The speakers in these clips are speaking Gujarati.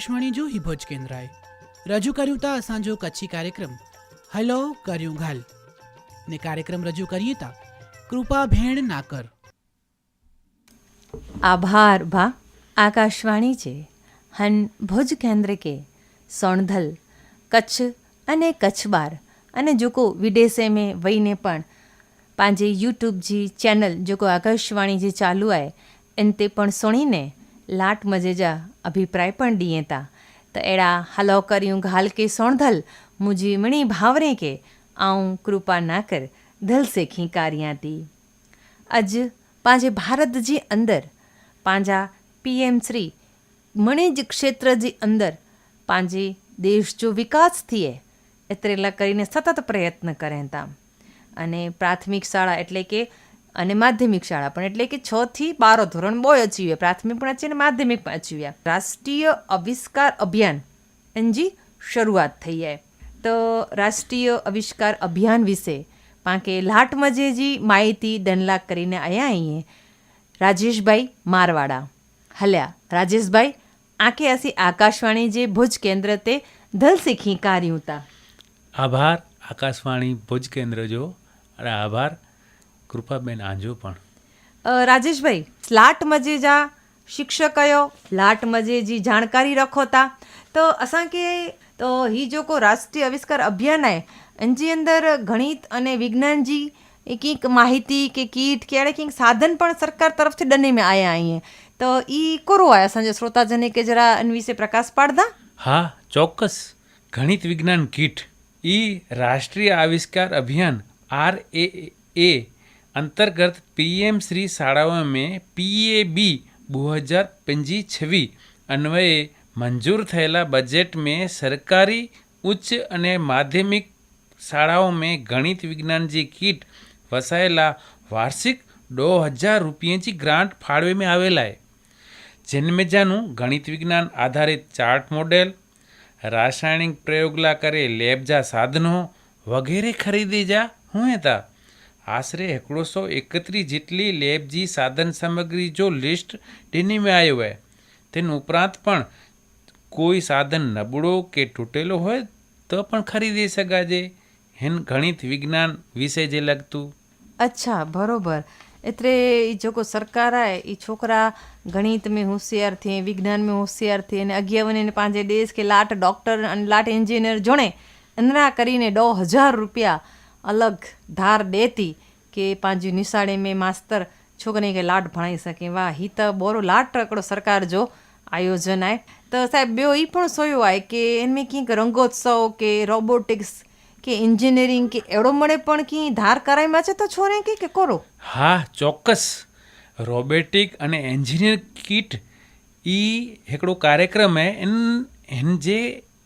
આકાશવાણી જો હિભોજ કેન્દ્રાએ રજૂ કર્યું તા અસાંજો કચ્છી કાર્યક્રમ. હલો, કર્યું ઘાલ. ને કાર્યક્રમ રજૂ કરીએ તા કૃપા ભેણ નાકર. આભાર ભા. આકાશવાણી છે. હન ભુજ કેન્દ્ર કે સોણધલ, કચ્છ અને કચ્છ બાર અને જોકો વિદેશે મેં વહીને પણ પાંજે યુટ્યુબ જી ચેનલ જોકો આકાશવાણી જે ચાલુ આય, એન તે પણ સુણીને લાટ મજેજા અભિપ્રાય પણ ડીએતા. તએડા હલો કર્યું ઘાલ કે સોણધલ? મુજી મણી ભાવરે કે? આઉં કૃપા ના કર, ધલ સે ખીંકારિયાતી અજ પાંજે ભારત જે અંદર, પાંજા પીએમ શ્રી મણિજ ક્ષેત્ર જે અંદર, પાંજે દેશ જો વિકાસ થીએ, એતરેલા કરીને સતત પ્રયત્ન કરે તા અને પ્રાથમિક શાળા એટલે કે અને માધ્યમિક શાળા પણ એટલે કે છ થી બારો ધોરણ બહુ અચીવ્યા, પ્રાથમિક પણ અચી અને માધ્યમિક પણ અચીવ્યા. રાષ્ટ્રીય આવિષ્કાર અભિયાન, એનજી, શરૂઆત થઈ જાય. તો રાષ્ટ્રીય આવિષ્કાર અભિયાન વિશે પાંકે લાટમાં જે જી માહિતી દનલાક કરીને આયા અહીંયા રાજેશભાઈ મારવાડા. હલ્યા, રાજેશભાઈ, આંખે આસી આકાશવાણી જે ભુજ કેન્દ્ર તે ધલસીખી કાર્યું હતા આભાર, આકાશવાણી ભુજ કેન્દ્ર જો આભાર કૃપાબેન આંજો પણ. રાજેશભાઈ લાટ મજેજા શિક્ષકયો લાટ મજેજી જાણકારી રખોતા. તો અસાંકે તો હી જોકો રાષ્ટ્રીય આવિષ્કાર અભિયાન હે એનજી અંદર ગણિત અને વિજ્ઞાનજી એ કંઈક માહિતી કે કીટ કે અડે કંઈક સાધન પણ સરકાર તરફથી ડને મેં આયા આઈએ. તો એ કરો આ અસાંજે શ્રોતાજને કે જરા અન વિશે પ્રકાશ પાડદા હા ચોક્કસ. ગણિત વિજ્ઞાન કીટ. ઈ રાષ્ટ્રીય આવિષ્કાર અભિયાન આર એ અંતર્ગત પીએમ શ્રી શાળાઓ મેં પીએ બી બે હજાર पंजी છવી અન્વયે મંજૂર થયેલા બજેટ મેં સરકારી ઉચ્ચ અને માધ્યમિક શાળાઓ મેં ગણિત विज्ञान जी કીટ વસાયેલા વાર્ષિક દો હજાર રૂપિયાની ગ્રાન્ટ ફાળવે મેં આવેલા છે જન્મેજાનું ગણિત વિજ્ઞાન આધારિત ચાર્ટ મોડેલ, રાસાયણિક પ્રયોગલા કરે લેબજા સાધનો વગેરે ખરીદી જા હું હતા આશરે એકડોસો એકત્રીસ જેટલી લેબ જી સાધન સામગ્રી જો લિસ્ટ ડીની में આવ્યો હોય તેનું ઉપરાંત પણ કોઈ સાધન નબળો કે તૂટેલો હોય તો પણ ખરીદી શકાજે હિન ગણિત વિજ્ઞાન વિષય જે લગતું अच्छा बरोबर एतिरे ई जेको सरकार आहे ई छोकिरा गणित में होशियार थिए विज्ञान में होशियार थिए अने अॻियां वञी ने पंहिंजे देश खे लाट डॉक्टर अने लाट इंजीनियर जोणे इनरा કરીને દો હજાર રૂપિયા અલગ ધાર દેતી કે पंहिंजी निशाड़े में मास्तर छोकिरे खे लाट ભણાઈ શકે વાહ ही त બોરો લાટ हिकिड़ो सरकार जो आयोजन आहे त साहिब ॿियो ई पण सोयो आहे કે इनमें कीअं रंगोत्सव કે रोबोटिक्स કે એન્જિનિયરિંગ કે એવડો મળે પણ કી ધાર કરાઈમાં છે તો છોરે કે કે કરો હા ચોક્કસ રોબોટિક અને એન્જિનિયર કિટ ઈ हिकिड़ो कार्यक्रम है इन हिन जे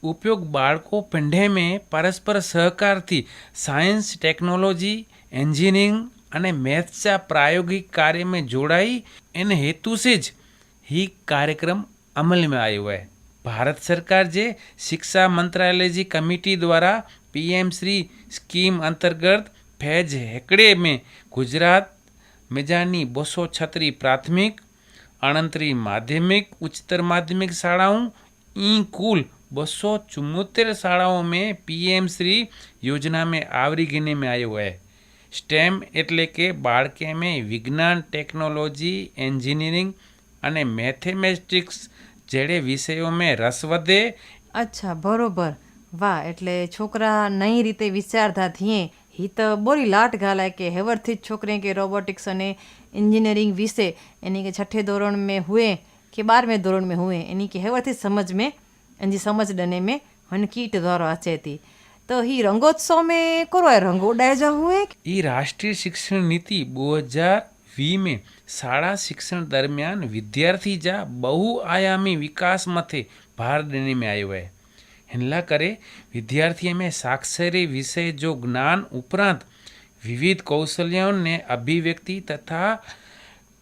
ઉપયોગ બાળકો પેંઢેમે પરસ્પર સહકારથી સાયન્સ, ટેકનોલોજી, એન્જિનિયરિંગ અને મેથ્સના પ્રાયોગિક कार्य में જોડાઈ. એને હેતુ से જ ही કાર્યક્રમ અમલ में આવ્યો है ભારત સરકાર જે શિક્ષા મંત્રાલયજી કમિટી દ્વારા પીએમ શ્રી સ્કીમ અંતર્ગત ફેજ હેકડે મેં ગુજરાત મેજાની બસો છત્રી પ્રાથમિક, અણંતરી માધ્યમિક, ઉચ્ચતર માધ્યમિક શાળાઓ, ઈ કુલ बसो चुम्बोतेर शालाओं में पीएम श्री योजना में आवरी गिने में आए हुए है। સ્ટેમ એટલે કે બાળકેમે વિજ્ઞાન ટેકનોલોજી એન્જિનિયરિંગ અને મેથેમેટિક્સ જેડે વિષયોમાં રસ વધે અચ્છા બરોબર વાહ એટલે છોકરા નઈ રીતે વિચારતા થઈએ હી તો બોરી લાટ ગાલાય કે હેવરથી જ છોકરે કે રોબોટિક્સ અને એન્જિનિયરિંગ વિશે એની કે છઠ્ઠે ધોરણ મેં હુએ કે બારમે ધોરણ મેં હુએ એની કે હેવરથી સમજ મેં इनजी समझ ॾने में हुन कीट द्वारा अचे थी त ही रंगोत्सव में करो आहे रंग उॾाइजा हुए ई राष्ट्रीय शिक्षण नीति दो हज़ार वीह में शाळा शिक्षण दरमियान विद्यार्थी जा बहुआयामी विकास मथे भार ॾिने में आयो आहे हिन लाइ करे विद्यार्थीअ में साक्षरी विषय जो ज्ञान उपरांत विविध कौशल्यों ने अभिव्यक्ति तथा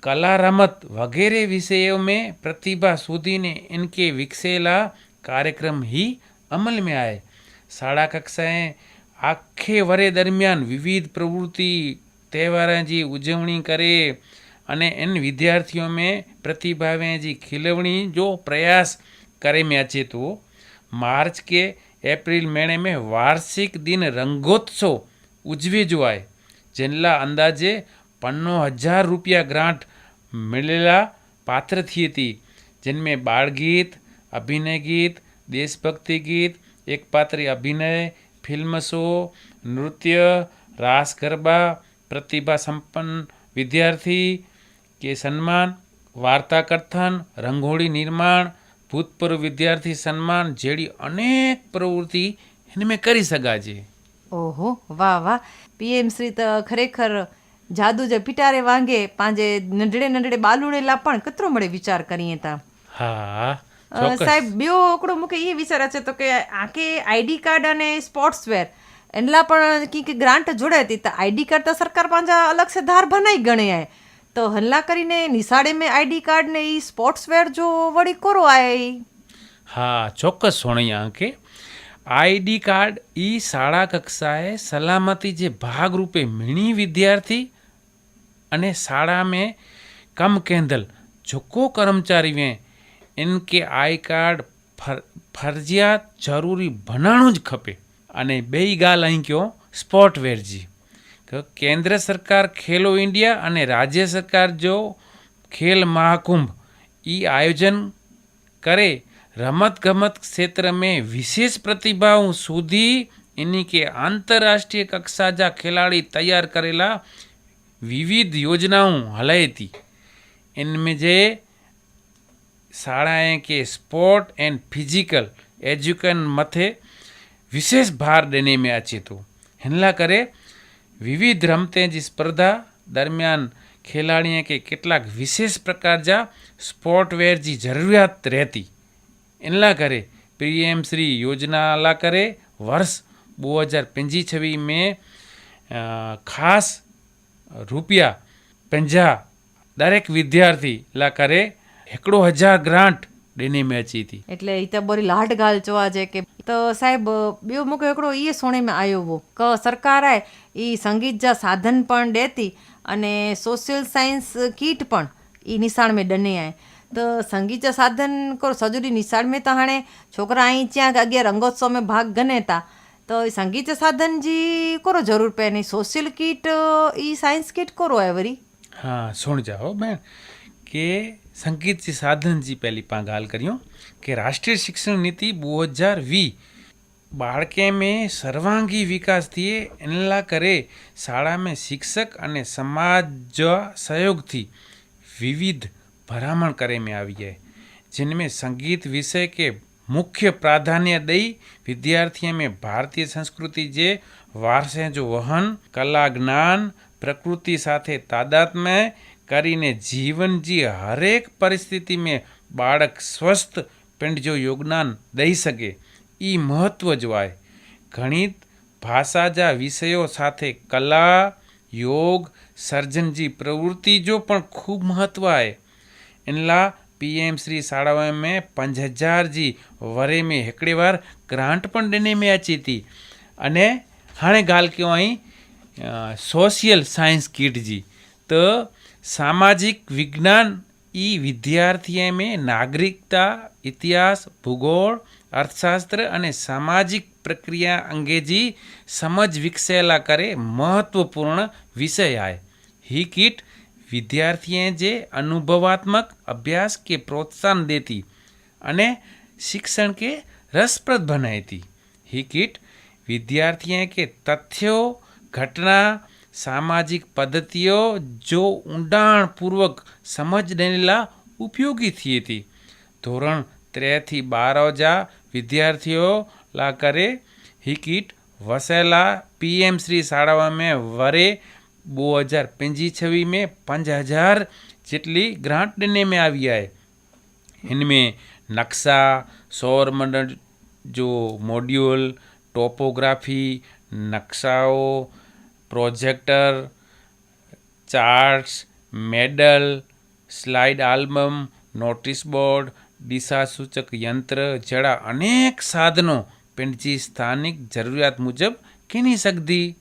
कला रमत वगैरह विषयों में प्रतिभा शोधीने इनके કાર્યક્રम ही અમલ મેં આય. શાળા કક્ષાએ આખે વરે દરમિયાન વિવિધ પ્રવૃત્તિ, તહેવારાજી ઉજવણી કરે અને એન વિદ્યાર્થીઓ મેં પ્રતિભાવેજી ખીલવણી જો પ્રયાસ કરે મેં અચેતો માર્ચ કે એપ્રિલ મહિને મેં વાર્ષિક દિન રંગોત્સવ ઉજવી જોવાય જેનલા અંદાજે પન્નો હજાર રૂપિયા ગ્રાન્ટ મળેલા પાત્ર થઈ હતી જેનમે બાળગીત અભિનય ગીત દેશભક્તિ ગીત એકપાત્રી અભિનય ફિલ્મ શો નૃત્ય રાસ ગરબા પ્રતિભા સંપન્ન વિદ્યાર્થી કે સન્માન વાર્તા કથન રંગોળી નિર્માણ ભૂતપૂર્વ વિદ્યાર્થી સન્માન જેવી અનેક પ્રવૃત્તિ એને મેં કરી શકા ઓહો વાહ વાહ. પીએમ શ્રી તો ખરેખર જાદુ જે પિટારે વાંગે પાંજે નડડે નડડે બાલુડેલા પણ કતરો મળે વિચાર કરીએ તા. હા. સાહેબ બે ઓકડો મૂકે એ વિચારે છે તો કે આકે આઈડી કાર્ડ અને સ્પોર્ટ્સ વેર એટલા પણ કે ગ્રાન્ટ જોડાતી તો આઈડી કાર્ડ તો સરકાર પાંજા અલગ સે ધાર ભનાઈ ગણે આય. તો હલ્લા કરીને નિશાળે મેં આઈડી કાર્ડ ને એ સ્પોર્ટ્સ વેર જો વળી કરો આય. હા ચોક્કસ સોણિયા કે આઈડી કાર્ડ ઈ શાળા કક્ષાએ સલામતી જે ભાગરૂપે મીણી વિદ્યાર્થી અને શાળા મેં કમ કેન્દલ જોકો કર્મચારી મેં એનકે આઈ કાર્ડ ફર, ફરજિયાત જરૂરી ભણાણું જ ખપે. અને બે ગાલ અહીં કહો સ્પોર્ટવેરજી. કેન્દ્ર સરકાર ખેલો ઇન્ડિયા અને રાજ્ય સરકાર જો ખેલ મહાકુંભ એ આયોજન કરે રમત ગમત ક્ષેત્ર મેં વિશેષ પ્રતિભાઓ સુધી એની કે આંતરરાષ્ટ્રીય કક્ષા જા ખેલાડી તૈયાર કરેલા વિવિધ યોજનાઓ હલાયતી એનમે જે जे शाळाएं के स्पोर्ट एंड फिजिकल एजुकेशन मथे विशेष भार देने में अचे थो हिन लाइ करे विविध रमते जी स्पर्धा दरमियान ખેલાડીએ કે કેટલાક વિશેષ પ્રકાર જા સ્પોર્ટ વેર जी ज़रूरियात रहती इन लाइ करे पीएम श्री योजना ला करे वर्ष ॿ हज़ार पंजी छवीह में अ, ख़ासि રૂપિયા पंजाह દરેક વિદ્યાર્થી લા કરે એકડો હજાર ગ્રાન્ટ ડેની મેચી હતી. એટલે ઈ તો બરી લાટ ગાલ જોવા છે કે તો સાહેબ બ્યો મુકો એકડો ઈ સોણેમાં આવ્યો વો ક સરકાર આય ઈ સંગીત જા સાધન પણ દેતી અને સોશિયલ સાયન્સ કીટ પણ ઈ નિશાળ મેં ડને આય. તો સંગીત જા સાધન કરો સજુરી નિશાળ મેં તો હાણે છોકરા અહીં ત્યાં અગિયાર રંગોત્સવ મેં ભાગ ગનેતા. તો સંગીત સાધન જી કરો જરૂર પે? નહીં સોશિયલ કીટ ઈ સાયન્સ કીટ કરો એ વરી? હા સુણ જાઓ બેન. કે સંગીતજી સાધનજી પહેલી પાંગ હાલ કર્યો કે રાષ્ટ્રીય શિક્ષણ નીતિ બે હજાર વી. બાળકે મેં સર્વાંગી વિકાસ થઈએ એનલા કરે શાળામાં શિક્ષક અને સમાજ સહયોગથી વિવિધ ભલામણ કરે મેં આવી જાય. જેને મેં સંગીત વિષય કે મુખ્ય પ્રાધાન્ય દઈ વિદ્યાર્થીએ મેં ભારતીય સંસ્કૃતિ જે વારસે જો વહન, કલા, જ્ઞાન, પ્રકૃતિ સાથે તાદાત્મ્ય કરીને જીવનજી હરેક પરિસ્થિતિમાં બાળક સ્વસ્થ પિંડ જો યોગદાન દઈ શકે એ મહત્વ જો आहे ગણિત ભાષા જા વિષયો સાથે કલા યોગ સર્જનજી પ્રવૃત્તિ જો પણ ખૂબ મહત્વ आहे इन लाइ पी एम श्री शाळाउनि में पंज हज़ार जी वरे में हिकिड़े बार ग्रांट पण ॾिने में अचे थी अने हाणे ॻाल्हि कयूं आई सोशियल साइंस किट जी त સામાજિક વિજ્ઞાન એ વિદ્યાર્થીએ નાગરિકતા, ઇતિહાસ, ભૂગોળ, અર્થશાસ્ત્ર અને સામાજિક પ્રક્રિયા અંગેજી સમજ વિકસેલા કરે મહત્વપૂર્ણ વિષય આય. હી કીટ વિદ્યાર્થીએ જે અનુભવાત્મક અભ્યાસ કે પ્રોત્સાહન દેતી અને શિક્ષણ કે રસપ્રદ બનાવી હતી હી કીટ વિદ્યાર્થીએ કે તથ્યો, ઘટના સામાજિક પદ્ધતિઓ જો ઊંડાણપૂર્વક સમજ ડેલા ઉપયોગી થी હતી ધોરણ ત્રેથી બાર जा વિદ્યાર્થીઓ લા કરે ही किट વસેલા પીએમ શ્રી શાળાઓ में વરે ॿ हज़ार पंजी छवीह में पंज हज़ार જેટલી ગ્રાન્ટ ॾिने में આવી आहे हिन में नक्शा सौर मंडल जो module topography नक्शाओ projector, charts, model, slide album, notice board, દિશાસૂચક યંત્ર જેવા અનેક સાધનો પણ સ્થાનિક જરૂરિયાત મુજબ કિની શકધી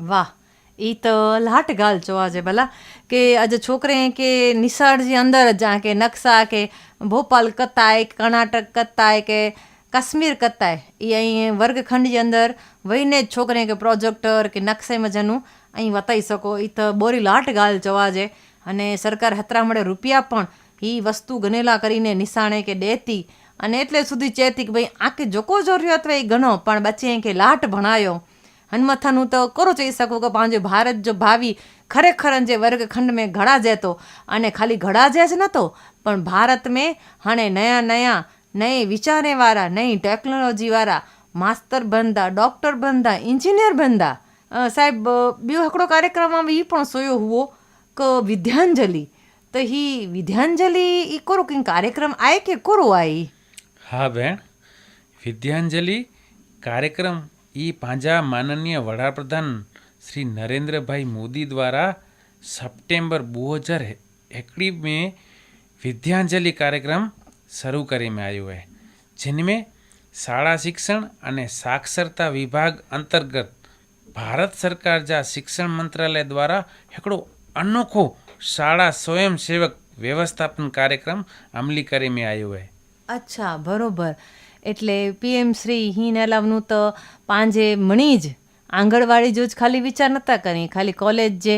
વાહ એ તો લાટ ગાલ જોવા છે ભલા. કે આજે છોકરે કે નિસર્જી અંદર જ કે નકશા, કે ભોપાલ કતાય કર્ણાટક કતાય, કે કાશ્મીર કરતાંય. એ અહીં વર્ગખંડની અંદર વહીને જ છોકરીને કે પ્રોજેક્ટર કે નકશે મજાનું અહીં વતાવી શકો. એ તો બોરી લાટ ગાલ જવા છે. અને સરકાર હતરા મળે રૂપિયા પણ એ વસ્તુ ગનેલા કરીને નિશાણે કે દેતી. અને એટલે સુધી ચેતી કે ભાઈ આંખે જોકો જરૂરિયાત હોય એ ગણો. પણ બચીએ કે લાટ ભણાયો. હનમથાનું તો કરો ચઈ શકું કે પાંજો ભારત જો ભાવી ખરેખર જે વર્ગખંડ મેં ઘડા જતો અને ખાલી ઘડા જ નહોતો પણ ભારત મેં હાણે નયા નયા નહીં વિચારેવાળા નહીં ટેકનોલોજીવાળા માસ્તર બનતા ડૉક્ટર બનતા એન્જિનિયર બનતા. સાહેબ ॿियो हिकिड़ो कार्यक्रम में हीउ पण सोयो हुओ क विध्यांजलि त हीउ विध्यांजलि ई कोरो कंहिं कार्यक्रम आहे की कोरो आहे हा भेण વિદ્યાંજલિ કાર્યક્રમ એ પાંજા માનનીય વડાપ્રધાન શ્રી નરેન્દ્રભાઈ મોદી દ્વારા સપ્ટેમ્બર બે હજાર એકવીસમે વિદ્યાંજલિ કાર્યક્રમ શરૂ કરીને આવ્યું છે જેનમે શાળા શિક્ષણ અને સાક્ષરતા વિભાગ અંતર્ગત ભારત સરકાર જા શિક્ષણ મંત્રાલય દ્વારા એકડો અનોખો શાળા સ્વયંસેવક વ્યવસ્થાપન કાર્યક્રમ અમલી કરીને આવ્યો છે અચ્છા, બરોબર. એટલે પીએમ શ્રી હિન અલાવનું તો પાંજે મણી જ આંગણવાડી જો જ ખાલી વિચાર નહોતા કરી, ખાલી કોલેજ જે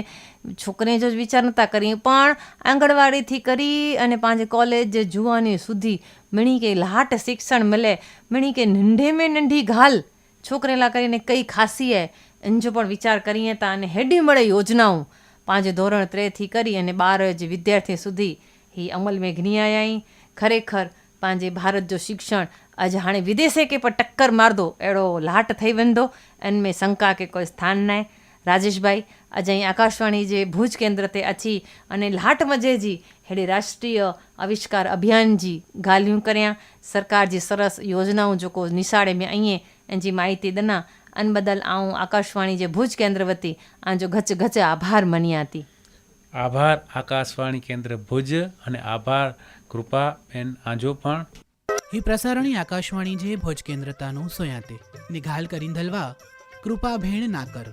છોકરીને જો જ વિચાર નહોતા કરી, પણ આંગણવાડીથી કરી અને પાંચે કોલેજ જુવાની સુધી મણી કે લાટ શિક્ષણ મળે, મણી કે નંઢે મેં નંઢી ઘાલ. છોકરેલા કરીને કઈ ખાસીએ એનો પણ વિચાર કરીએ તા અને હેડી મળે યોજનાઓ. પાંચે ધોરણ ત્રેથી કરી અને બાર જ વિદ્યાર્થી સુધી એ અમલ મેં ઘની આઈ ખરેખર पंहिंजे भारत जो शिक्षण अॼु हाणे विदेशे खे पर टकर मारंदो अहिड़ो लाट ठही वेंदो इन में शंका खे कोई स्थान न आहे राजेश भाई अॼु ई आकाशवाणी जे भुज केंद्र ते अची अने लाट मज़े जी अहिड़े राष्ट्रीय आविष्कार अभियान जी ॻाल्हियूं करियां सरकार जी सरस योजनाऊं जेको निसाड़े में आईं ऐं जी माहिती ॾिना अन बदल आऊं आकाशवाणी जे भुज केंद्र वती आंजो घच घच आभार मञियां थी आभार आकाशवाणी केंद्र भुज अने आभार કૃપા એન આંજો પણ ही प्रसारणी आकाशवाणी जे भोज केंद्रतानु सोयाते निघाल करीन धलवा कृपा भेण नाकर